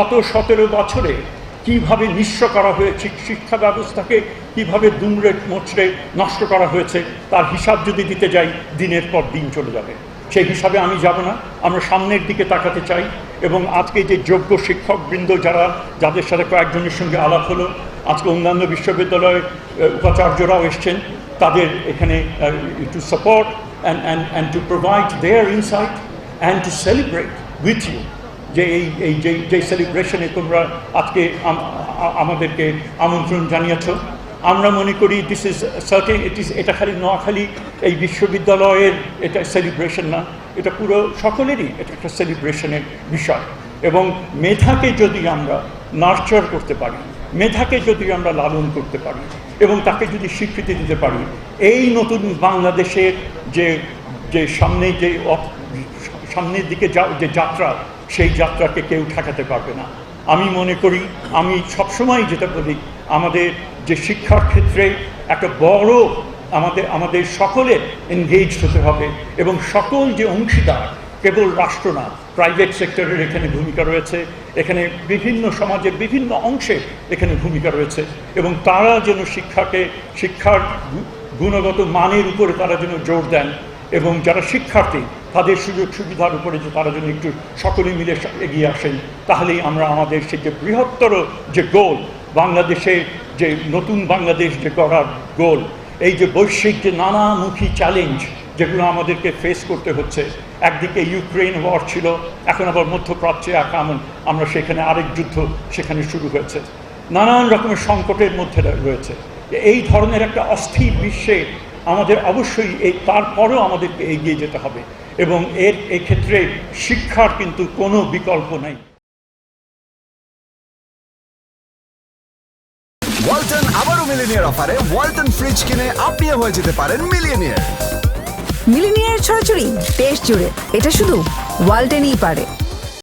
গত সতেরো বছরে কীভাবে নিঃস্ব করা হয়েছে, শিক্ষা ব্যবস্থাকে কীভাবে দুমড়ে মোচড়ে নষ্ট করা হয়েছে, তার হিসাব যদি দিতে যাই, দিনের পর দিন চলে যাবে। সেই হিসাবে আমি যাব না, আমরা সামনের দিকে তাকাতে চাই এবং আজকে যে যোগ্য শিক্ষকবৃন্দ যারা, যাদের সাথে কয়েকজনের সঙ্গে আলাপ হলো, আজকে অন্যান্য বিশ্ববিদ্যালয়ের উপাচার্যরাও এসছেন, তাদের এখানে to support and and and to provide their insight and to celebrate with you যে এই এই, যে যে সেলিব্রেশনে তোমরা আজকে আমাদেরকে আমন্ত্রণ জানিয়েছ। আমরা মনে করি this is certain it is এটা খালি নোয়াখালী এই বিশ্ববিদ্যালয়ের এটা সেলিব্রেশন না, এটা পুরো সকলেরই এটা একটা সেলিব্রেশনের বিষয়। এবং মেধাকে যদি আমরা নার্চার করতে পারি, মেধাকে যদি আমরা লালন করতে পারি, এবং তাকে যদি স্বীকৃতি দিতে পারি, এই নতুন বাংলাদেশের যে যে সামনে যে সামনের দিকে যা- যে যাত্রা সেই যাত্রাকে কেউ ঠেকাতে পারবে না। আমি মনে করি, আমি সবসময় যেটা বলি, আমাদের যে শিক্ষার ক্ষেত্রে একটা বড় আমাদের আমাদের সকলের এনগেজ হতে হবে এবং সকল যে অংশীদার, কেবল রাষ্ট্র না প্রাইভেট সেক্টরের এখানে ভূমিকা রয়েছে, এখানে বিভিন্ন সমাজের বিভিন্ন অংশে এখানে ভূমিকা রয়েছে এবং তারা যেন শিক্ষাকে, শিক্ষার গুণগত মানের উপরে তারা যেন জোর দেন এবং যারা শিক্ষার্থী, তাদের সুযোগ সুবিধার উপরে যে তারা যেন একটু সকলে মিলে এগিয়ে আসেন, তাহলেই আমরা আমাদের সেই যে বৃহত্তর যে গোল, বাংলাদেশে যে নতুন বাংলাদেশ যে গড়ার গোল, এই যে বৈশ্বিক যে নানামুখী চ্যালেঞ্জ যেগুলো আমাদেরকে ফেস করতে হচ্ছে। একদিকে ইউক্রেন ওয়ার ছিল, এখন আবার মধ্যপ্রাচ্যে এখন আমরা সেখানে আরেক যুদ্ধ সেখানে শুরু হয়েছে। নানান রকমের সংকটের মধ্যে রয়েছে। এই ধরনের একটা অস্থির বিশ্বে আমাদের অবশ্যই এই তারপরেও আমাদেরকে এগিয়ে যেতে হবে। এবং এর এক্ষেত্রে শিক্ষার কিন্তু কোনো বিকল্প নেই। ওয়ালটন আবারও মিলিনিয়ার অফারে ওয়ালটন ফ্রিজ কিনে আপনিও হয়ে যেতে পারেন মিলিয়নিয়ার। মিলিনিয়ার ছড়াছড়ি দেশ জুড়ে। এটা শুধু ওয়ালটেনই পারে।